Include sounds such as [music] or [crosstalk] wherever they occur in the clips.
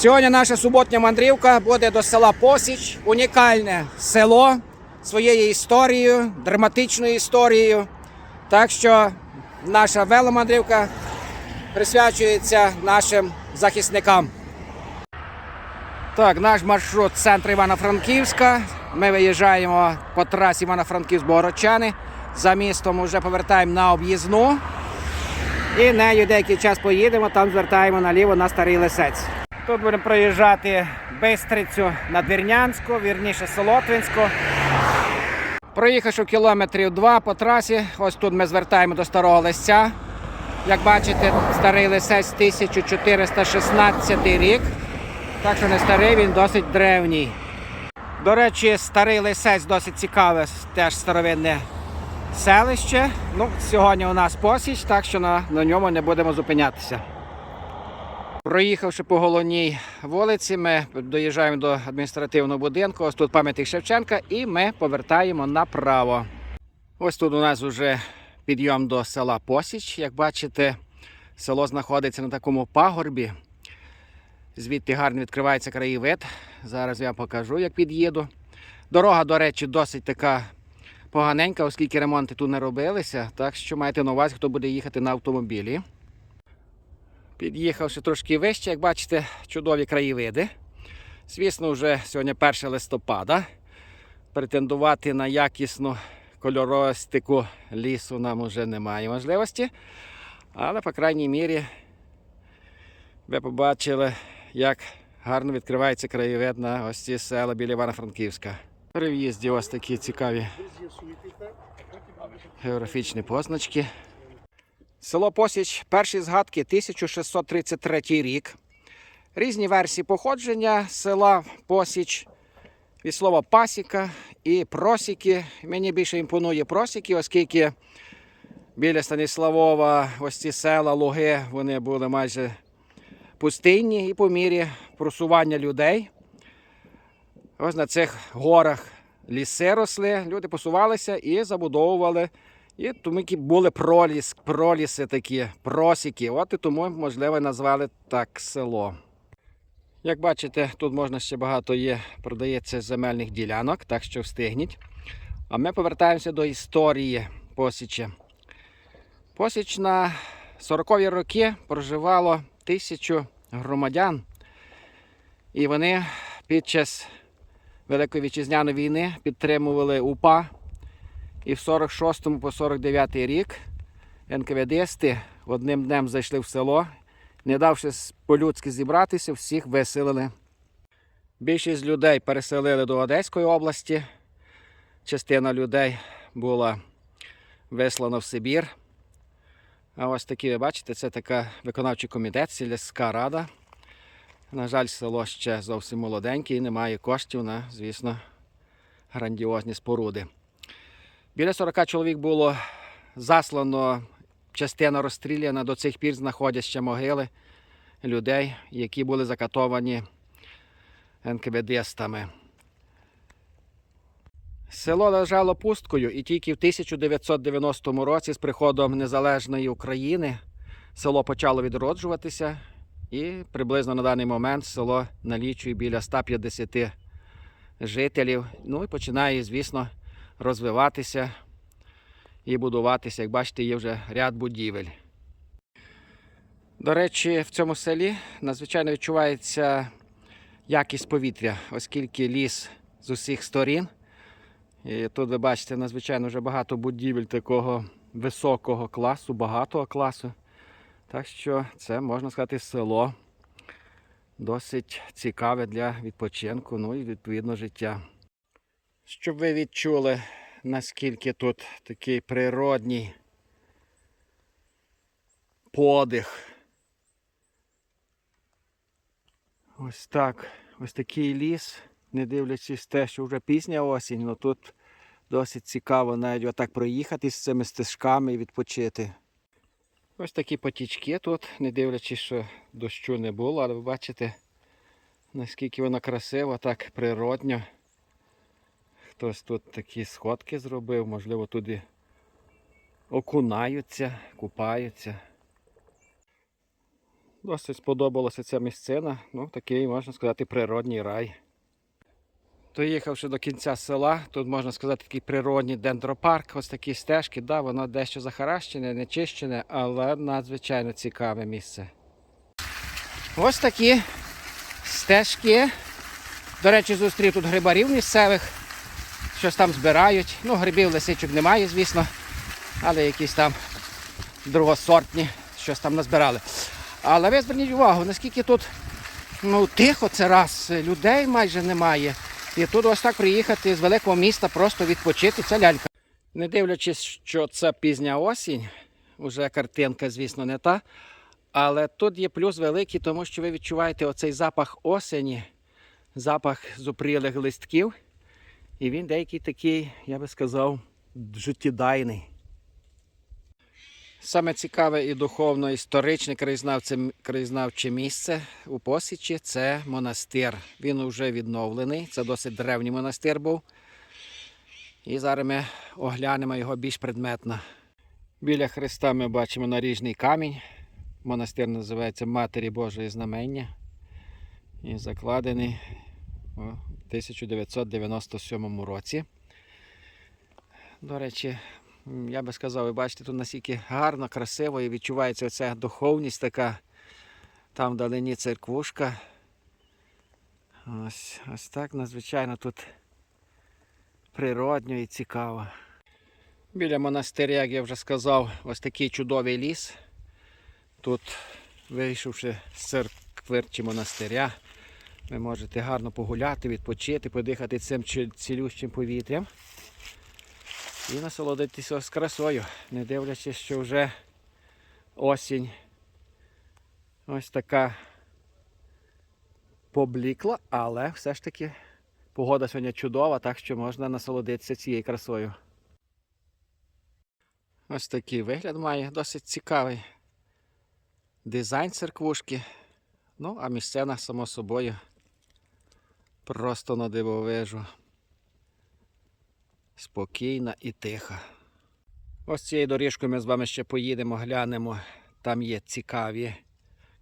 Сьогодні наша суботня мандрівка буде до села Посіч. Унікальне село своєю історією, драматичною історією. Так що наша веломандрівка присвячується нашим захисникам. Так, наш маршрут центр Івано-Франківська. Ми виїжджаємо по трасі Івано-Франківськ Богородчани. За містом вже повертаємо на об'їзну. І нею деякий час поїдемо, там звертаємо наліво на старий лисець. Тут будемо проїжджати Бистрицю Надвірнянську, вірніше Солотвинську. Проїхавши кілометрів два по трасі, ось тут ми звертаємо до старого лисця. Як бачите, старий лисець 1416 рік. Так що не старий, він досить древній. До речі, старий лисець досить цікаве, теж старовинне селище. Ну, сьогодні у нас посіч, так що на, на ньому не будемо зупинятися. Проїхавши по головній вулиці, ми доїжджаємо до адміністративного будинку. Ось тут пам'ятник Шевченка, і ми повертаємо направо. Ось тут у нас вже підйом до села Посіч. Як бачите, село знаходиться на такому пагорбі. Звідти гарно відкривається краєвид. Зараз я покажу, як під'їду. Дорога, до речі, досить така поганенька, оскільки ремонти тут не робилися. Так що майте на увазі, хто буде їхати на автомобілі. Під'їхавши трошки вище, як бачите, чудові краєвиди. Звісно, вже сьогодні 1 листопада. Претендувати на якісну кольористику лісу нам вже немає можливості. Але, по крайній мірі, ви побачили, як гарно відкривається краєвид на ось ці села біля Івано-Франківська. При в'їзді ось такі цікаві географічні позначки. Село Посіч, перші згадки 1633 рік. Різні версії походження села Посіч від слова пасіка і просіки. Мені більше імпонує просіки, оскільки біля Станіславова ось ці села, луги, вони були майже пустинні і по мірі просування людей. Ось на цих горах ліси росли, люди посувалися і забудовували. І тому які були проліс, проліси такі, просіки. От і тому, можливо, назвали так село. Як бачите, тут можна ще багато є, продається земельних ділянок, так що встигніть. А ми повертаємося до історії Посіча. Посіч на 40-ві роки проживало тисячу громадян. І вони під час Великої вітчизняної війни підтримували УПА. І в 46 по 49 рік НКВДсти одним днем зайшли в село, не давши по-людськи зібратися, всіх виселили. Більшість людей переселили до Одеської області. Частина людей була вислана в Сибір. А ось такі, ви бачите, це така виконавчий комітет, сільська рада. На жаль, село ще зовсім молоденьке і немає коштів на, звісно, грандіозні споруди. Біля 40 чоловік було заслано, частина розстріляна, до цих пір знаходять ще могили людей, які були закатовані НКВДстами. Село лежало пусткою, і тільки в 1990 році з приходом незалежної України село почало відроджуватися, і приблизно на даний момент село налічує біля 150 жителів. Ну і починає, звісно, розвиватися і будуватися. Як бачите, є вже ряд будівель. До речі, в цьому селі надзвичайно відчувається якість повітря, оскільки ліс з усіх сторін. І тут ви бачите надзвичайно вже багато будівель такого високого класу, багатого класу. Так що це можна сказати село досить цікаве для відпочинку, ну і відповідно життя. Щоб ви відчули, наскільки тут такий природній подих. Ось так. Ось такий ліс, не дивлячись те, що вже пізня осінь, але тут досить цікаво навіть отак проїхати з цими стежками і відпочити. Ось такі потічки тут, не дивлячись, що дощу не було, але ви бачите, наскільки воно красиво, так природньо. Хтось тут такі сходки зробив, можливо, туди окунаються, купаються. Досить сподобалася ця місцина. Ну, такий, можна сказати, природній рай. Доїхавши до кінця села, тут можна сказати такий природній дендропарк, ось такі стежки, да, воно дещо захаращене, не чищене, але надзвичайно цікаве місце. Ось такі стежки. До речі, зустрів тут грибарів місцевих, щось там збирають. Ну, грибів лисичок немає, звісно, але якісь там другосортні, щось там назбирали. Але ви зверніть увагу, наскільки тут ну, тихо це раз, людей майже немає. І тут ось так приїхати з великого міста, просто відпочити, це лялька. Не дивлячись, що це пізня осінь, уже картинка, звісно, не та. Але тут є плюс великий, тому що ви відчуваєте оцей запах осені, запах зупрілих листків. І він деякий такий, я би сказав, життєдайний. Саме цікаве і духовно історичне краєзнавче, краєзнавче місце у Посічі це монастир. Він вже відновлений. Це досить древній монастир був. І зараз ми оглянемо його більш предметно. Біля Христа ми бачимо наріжний камінь. Монастир називається Матері Божої Знамення. І закладений 1997 році. До речі, Я би сказав, ви бачите, тут настільки гарно, красиво і відчувається оця духовність така. Там вдалині церквушка. Ось, ось так надзвичайно тут природньо і цікаво. Біля монастиря, як я вже сказав, ось такий чудовий ліс. Тут, вийшовши з церкви чи монастиря, ви можете гарно погуляти, відпочити, подихати цим цілющим повітрям і насолодитися з красою, не дивлячись, що вже осінь ось така поблікла, але все ж таки погода сьогодні чудова, так що можна насолодитися цією красою. Ось такий вигляд має, досить цікавий дизайн церквушки. Ну, а місцена, само собою, просто на дивовижу спокійна і тиха. Ось цією доріжкою ми з вами ще поїдемо, глянемо. Там є цікаві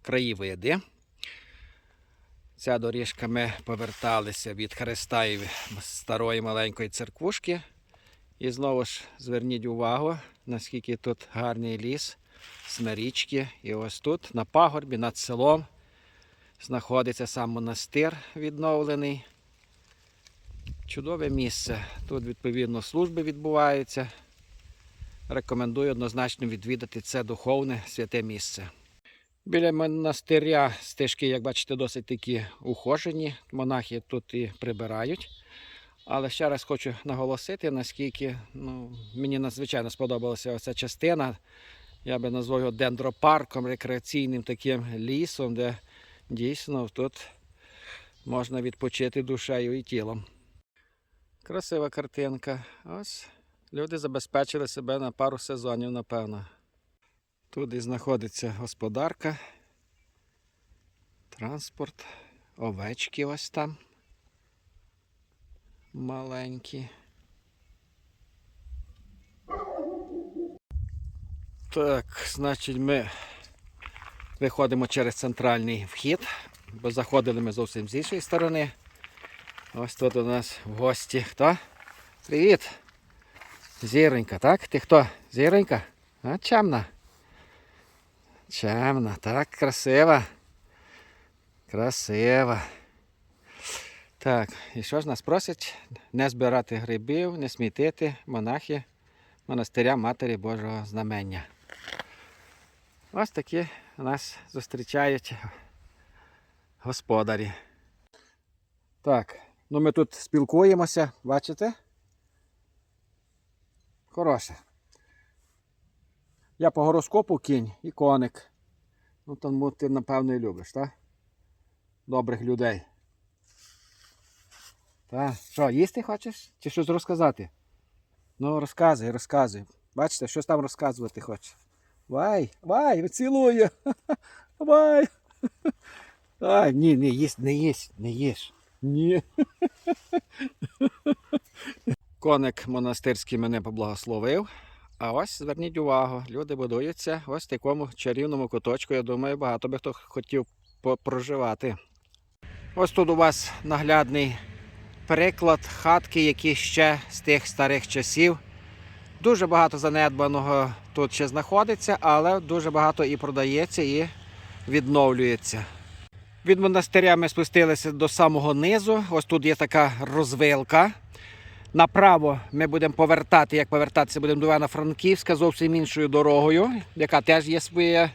краєвиди. Ця доріжка ми поверталися від Христа старої маленької церквушки. І знову ж зверніть увагу, наскільки тут гарний ліс, смирічки. І ось тут, на пагорбі, над селом, знаходиться сам монастир відновлений. Чудове місце. Тут, відповідно, служби відбуваються. Рекомендую однозначно відвідати це духовне святе місце. Біля монастиря стежки, як бачите, досить такі ухожені. Монахи тут і прибирають. Але ще раз хочу наголосити, наскільки ну, мені надзвичайно сподобалася оця частина. Я би назвав його дендропарком, рекреаційним таким лісом, де дійсно тут можна відпочити душею і тілом. Красива картинка. Ось люди забезпечили себе на пару сезонів, напевно. Тут і знаходиться господарка, транспорт, овечки ось там. Маленькі. Так, значить, ми виходимо через центральний вхід, бо заходили ми зовсім з іншої сторони. Ось тут у нас в гості. Хто? Привіт! Зіронька, так? Ти хто? Зіронька? А чемна? Чемна, так, красива. Красива. Так, і що ж нас просять? Не збирати грибів, не смітити монахи монастиря Матері Божого Знамення. Ось такі нас зустрічають господарі. Так, ну ми тут спілкуємося, бачите? Хороше. Я по гороскопу кінь і коник. Ну тому ти, напевно, і любиш, так? Добрих людей. Так, що, їсти хочеш? Чи щось розказати? Ну, розказуй, розказуй. Бачите, щось там розказувати хоче. Вай, вай, цілує. [laughs] Вай. Ай, ні, не їсть, не їсть, не їж. Ні. Коник монастирський мене поблагословив, А ось зверніть увагу, люди будуються ось в такому чарівному куточку. Я думаю, багато би хто хотів проживати. Ось тут у вас наглядний приклад хатки, які ще з тих старих часів. Дуже багато занедбаного тут ще знаходиться, але дуже багато і продається, і відновлюється. Від монастиря ми спустилися до самого низу. Ось тут є така розвилка. Направо ми будемо повертати, як повертатися, будемо до Івано-Франківська зовсім іншою дорогою, яка теж є своя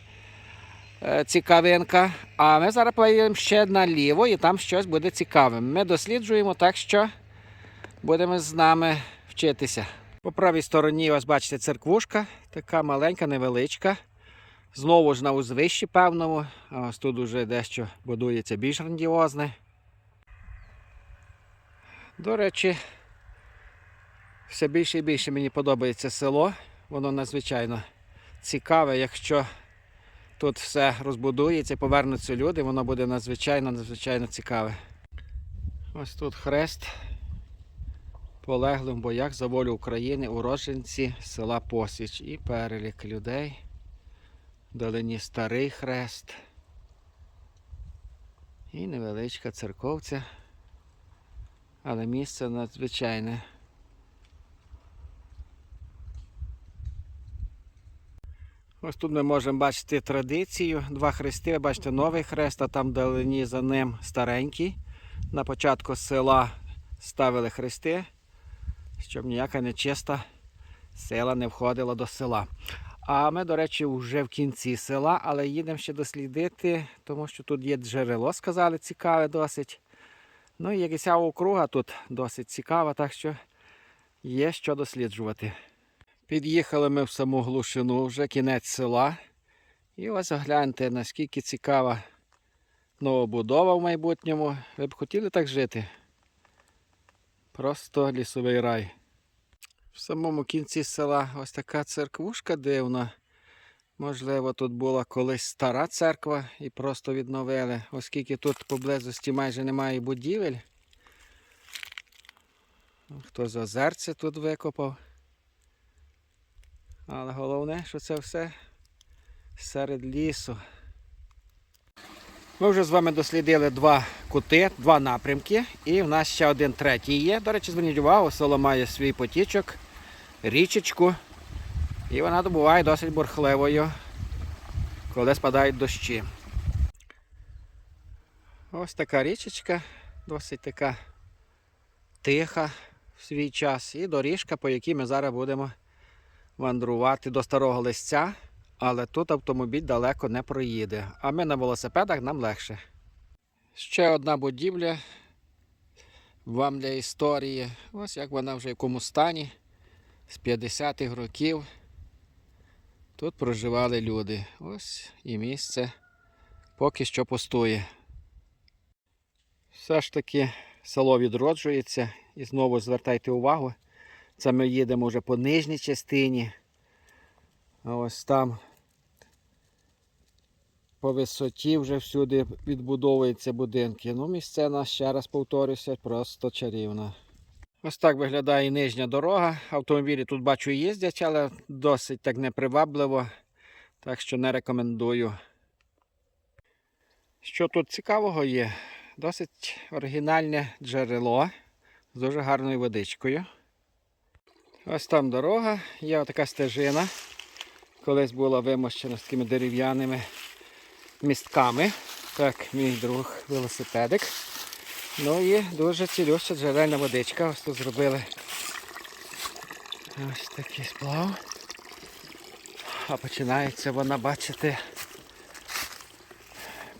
е, цікавинка. А ми зараз поїдемо ще наліво і там щось буде цікаве. Ми досліджуємо, так що будемо з нами вчитися. По правій стороні, ось бачите, церквушка, така маленька, невеличка. Знову ж на узвищі певному. А ось тут уже дещо будується більш грандіозне. До речі, все більше і більше мені подобається село. Воно надзвичайно цікаве. Якщо тут все розбудується, повернуться люди, воно буде надзвичайно, надзвичайно цікаве. Ось тут хрест полеглим в боях за волю України уродженці села Посіч і перелік людей. Вдалині старий хрест. І невеличка церковця. Але місце надзвичайне. Ось тут ми можемо бачити традицію. Два хрести. Бачите новий хрест, а там вдалині за ним старенький. На початку села ставили хрести, щоб ніяка нечиста сила не входила до села. А ми, до речі, вже в кінці села, але їдемо ще дослідити, тому що тут є джерело, сказали, цікаве досить. Ну і якась округа тут досить цікава, так що є що досліджувати. Під'їхали ми в саму глушину, вже кінець села. І ось гляньте, наскільки цікава новобудова в майбутньому. Ви б хотіли так жити? Просто лісовий рай. В самому кінці села ось така церквушка дивна. Можливо, тут була колись стара церква і просто відновили, оскільки тут поблизості майже немає будівель. Хтось озерце тут викопав. Але головне, що це все серед лісу. Ми вже з вами дослідили два кути, два напрямки, і в нас ще один третій є. До речі, зверніть увагу, село має свій потічок, річечку, і вона добуває досить бурхливою, коли спадають дощі. Ось така річечка, досить така тиха в свій час, і доріжка, по якій ми зараз будемо мандрувати до старого листя, але тут автомобіль далеко не проїде. А ми на велосипедах нам легше. Ще одна будівля вам для історії. Ось як вона вже в якому стані з 50-х років. Тут проживали люди. Ось і місце поки що пустує. Все ж таки село відроджується і знову звертайте увагу. Це ми їдемо вже по нижній частині. Ось там по висоті вже всюди відбудовуються будинки. Ну, місцина, ще раз повторюся, просто чарівна. Ось так виглядає нижня дорога. Автомобілі тут бачу їздять, але досить так непривабливо. Так що не рекомендую. Що тут цікавого є? Досить оригінальне джерело з дуже гарною водичкою. Ось там дорога, є така стежина. Колись була вимощена з такими дерев'яними містками. Так, мій друг велосипедик. Ну і дуже цілюща джерельна водичка. Ось тут зробили ось такий сплав. А починається вона, бачите,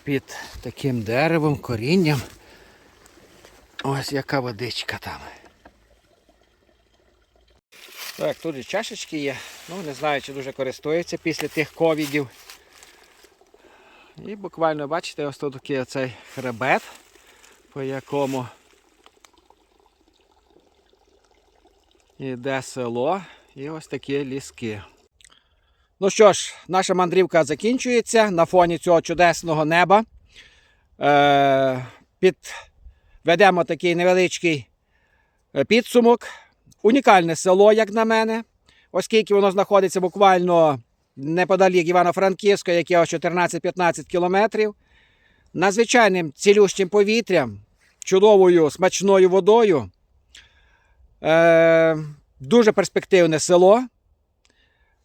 під таким деревом, корінням. Ось яка водичка там. Так, тут і чашечки є. Ну, не знаю, чи дуже користуються після тих ковідів. І буквально, бачите, ось тут такий оцей хребет, по якому йде село і ось такі ліски. Ну що ж, наша мандрівка закінчується на фоні цього чудесного неба. Е, підведемо такий невеличкий е, підсумок. Унікальне село, як на мене. оскільки воно знаходиться буквально неподалік Івано-Франківська, яке ось 14-15 кілометрів, надзвичайним цілющим повітрям, чудовою смачною водою. Е, дуже перспективне село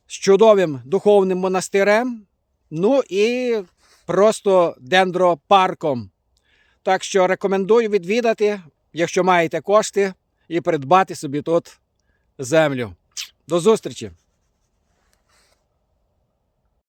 з чудовим духовним монастирем, ну і просто дендропарком. Так що рекомендую відвідати, якщо маєте кошти, і придбати собі тут землю. До зустрічі!